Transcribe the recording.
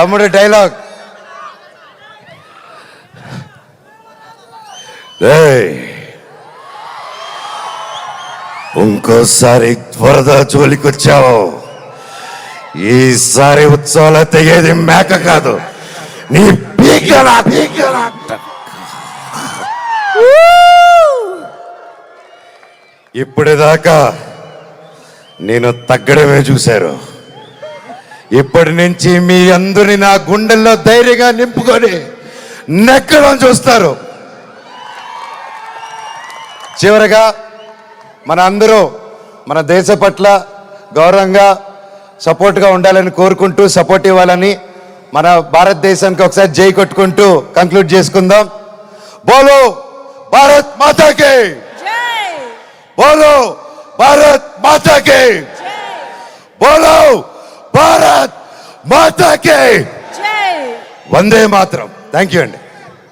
తమ్ముడు డైలాగ్ ఏయ్. ఇంకోసారి వరద జోలికొచ్చావు. ఈసారి ఉత్సవాలు తెగేది మేక కాదు. నీ పీకలా పీకలా. ఇప్పటిదాకా నేను తగ్గడమే చూశారు. ఇప్పటి నుంచి మీ అందరిని నా గుండెల్లో ధైర్యంగా నింపుకొని నెక్కడం చూస్తారు. చివరగా మన అందరూ మన దేశ పట్ల గౌరవంగా సపోర్ట్గా ఉండాలని కోరుకుంటూ సపోర్ట్ ఇవ్వాలని మన భారతదేశానికి ఒకసారి జై కొట్టుకుంటూ కంక్లూడ్ చేసుకుందాం. బోలో భారత్ మాతాకి! బోలో భారత్ మాతాకి! బోలో భారత్ మాతాకి. వందే మాత్రం. థ్యాంక్ యూ అండి.